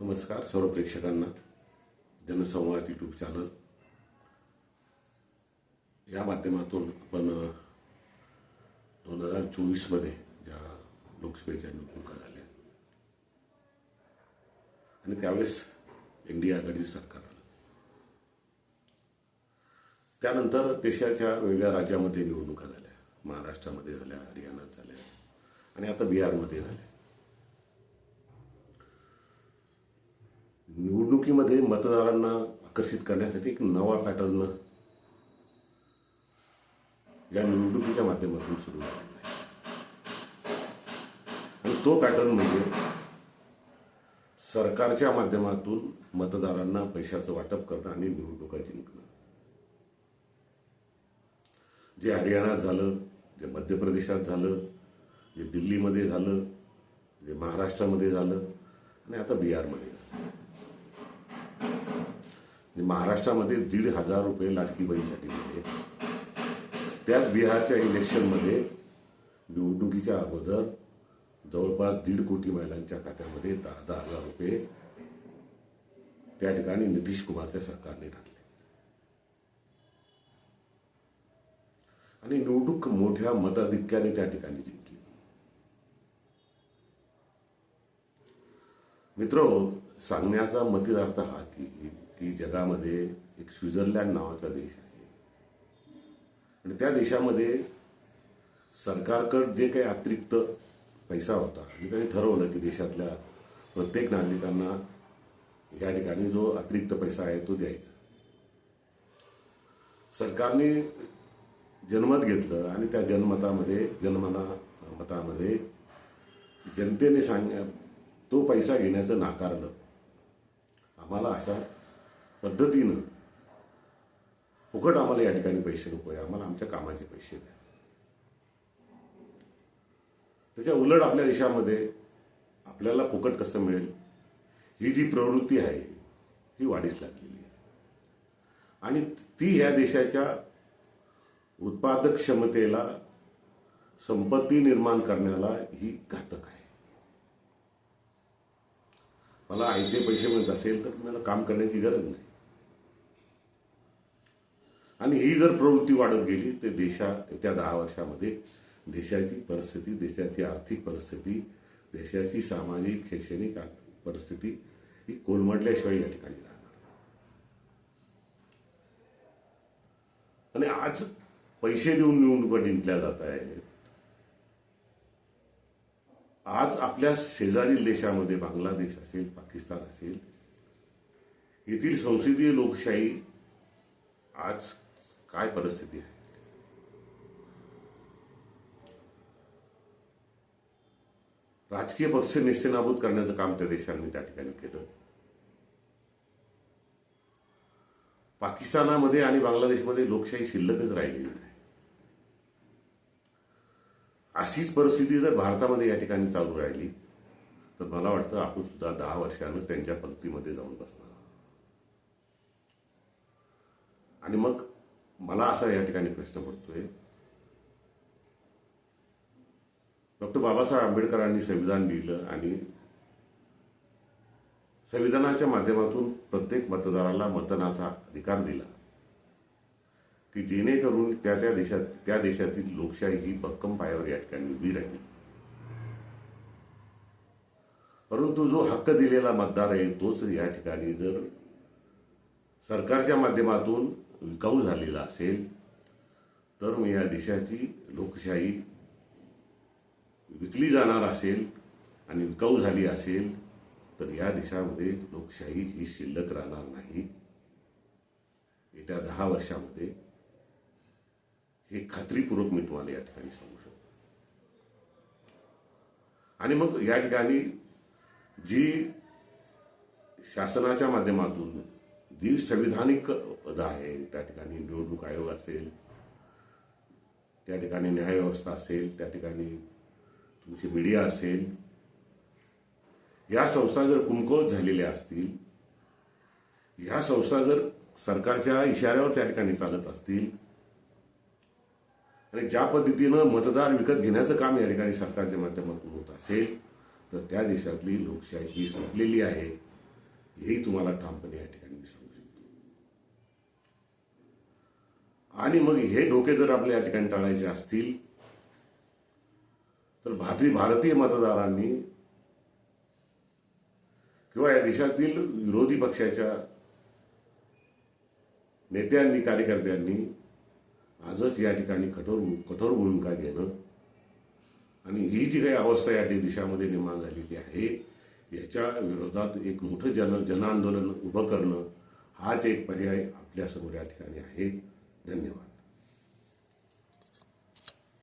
नमस्कार सर्व प्रेक्षकांना जनसंवाद यूट्यूब चॅनल या माध्यमातून आपण दोन हजार चोवीसमध्ये ज्या लोकसभेच्या निवडणुका झाल्या आणि त्यावेळेस इंडिया आघाडी सरकार आलं. त्यानंतर देशाच्या वेगळ्या राज्यामध्ये निवडणुका झाल्या महाराष्ट्रामध्ये झाल्या हरियाणात झाल्या आणि आता बिहारमध्ये झाल्या. निवडणुकीमध्ये मतदारांना आकर्षित करण्यासाठी एक नवा पॅटर्न या निवडणुकीच्या माध्यमातून सुरू झालेला आहे. आणि तो पॅटर्न म्हणजे सरकारच्या माध्यमातून मतदारांना पैशाचं वाटप करणं आणि निवडणुका जिंकणं जे हरियाणात झालं जे मध्य प्रदेशात झालं जे दिल्लीमध्ये झालं जे महाराष्ट्रामध्ये झालं आणि आता बिहारमध्ये. महाराष्ट्रामध्ये दीड हजार रुपये लाडकी बहीणसाठी दिले त्याच बिहारच्या इलेक्शनमध्ये निवडणुकीच्या अगोदर जवळपास दीड कोटी महिलांच्या खात्यामध्ये दहा दहा हजार रुपये त्या ठिकाणी नितीश कुमारच्या सरकारने टाकले. आणि निवडणूक मोठ्या मताधिक्याने त्या ठिकाणी जिंकली. मित्र सांगण्याचा मतिदार्थ हा की की जगामध्ये एक स्वित्झर्लंड नावाचा देश आहे. आणि त्या देशामध्ये सरकारकडे जे काही अतिरिक्त पैसा होता आणि त्यांनी ठरवलं की देशातल्या प्रत्येक नागरिकांना या ठिकाणी जो अतिरिक्त पैसा आहे तो द्यायचा. सरकारने जनमत घेतलं आणि त्या जनमतामध्ये जनमना मतामध्ये जनतेने सांग तो पैसा घेण्याचं नाकारलं. आम्हाला अशा पद्धतीनं. फुकट आम्हाला या ठिकाणी पैसे नको आहे. आम्हाला आमच्या कामाचे पैसे द्या. त्याच्या उलट आपल्या देशामध्ये आपल्याला फुकट कसं मिळेल? ही जी प्रवृत्ती आहे ही वाढीस लागलेली आहे. आणि ती ह्या देशाच्या उत्पादक क्षमतेला संपत्ती निर्माण करण्याला ही घातक आहे. मला आयते पैसे मिळत असेल तर मला काम करण्याची गरज नाही. आणि ही जर प्रवृत्ती वाढत गेली तर देशा येत्या दहा वर्षामध्ये देशाची परिस्थिती देशाची आर्थिक परिस्थिती देशाची सामाजिक शैक्षणिक आर्थिक परिस्थिती ही कोलमडल्याशिवाय या ठिकाणी राहणार आणि आज पैसे देऊन निवडणुका जिंकल्या जात आहेत. आज आपल्या शेजारील देशामध्ये बांगलादेश असेल पाकिस्तान असेल येथील संसदीय लोकशाही आज काय परिस्थिती आहे? राजकीय पक्ष निश्चिनाभूत करण्याचं काम त्या देशांनी त्या ठिकाणी केलं. पाकिस्तानामध्ये आणि बांगलादेशमध्ये लोकशाही शिल्लकच राहिलेली नाही. अशीच परिस्थिती जर भारतामध्ये या ठिकाणी चालू राहिली तर मला वाटतं आपण सुद्धा दहा वर्षानं त्यांच्या पंक्तीमध्ये जाऊन बसणार आणि मग मला असा या ठिकाणी प्रश्न पडतोय. डॉक्टर बाबासाहेब आंबेडकरांनी संविधान लिहिलं आणि संविधानाच्या माध्यमातून प्रत्येक मतदाराला मतदानाचा अधिकार दिला. की जेणेकरून त्या त्या देशात त्या देशातील लोकशाही ही भक्कम पायावर या ठिकाणी उभी राहील. परंतु जो हक्क दिलेला मतदार आहे तोच या ठिकाणी जर सरकारच्या माध्यमातून विकाऊ झालेला असेल तर मग या देशाची लोकशाही विकली जाणार असेल आणि विकाऊ झाली असेल तर या देशामध्ये लोकशाही ही शिल्लक राहणार नाही. येत्या दहा वर्षामध्ये हे खात्रीपूर्वक मी तुम्हाला या ठिकाणी सांगू शकतो. आणि मग या ठिकाणी जी शासनाच्या माध्यमातून जी संविधानिक पदं आहे त्या ठिकाणी निवडणूक आयोग असेल त्या ठिकाणी न्यायव्यवस्था असेल त्या ठिकाणी तुमची मीडिया असेल या संस्था जर कुमकुवत झालेल्या असतील ह्या संस्था जर सरकारच्या इशाऱ्यावर त्या ठिकाणी चालत असतील आणि ज्या पद्धतीनं मतदार विकत घेण्याचं काम या ठिकाणी सरकारच्या माध्यमातून होत असेल तर त्या देशातली लोकशाही ही संपलेली आहे हेही तुम्हाला ठामपणे या ठिकाणी मी सांगू शकतो आणि मग हे धोके जर आपल्या या ठिकाणी टाळायचे असतील तर भारतीय भारतीय मतदारांनी किंवा या देशातील विरोधी पक्षाच्या नेत्यांनी कार्यकर्त्यांनी आजच या ठिकाणी कठोर कठोर भूमिका घेणं आणि ही जी काही अवस्था या ठिकाणी देशामध्ये निर्माण झालेली आहे याच्या विरोधात एक मोठं जन जनआंदोलन उभं करणं हाच एक पर्याय आपल्यासमोर या ठिकाणी आहे. धन्यवाद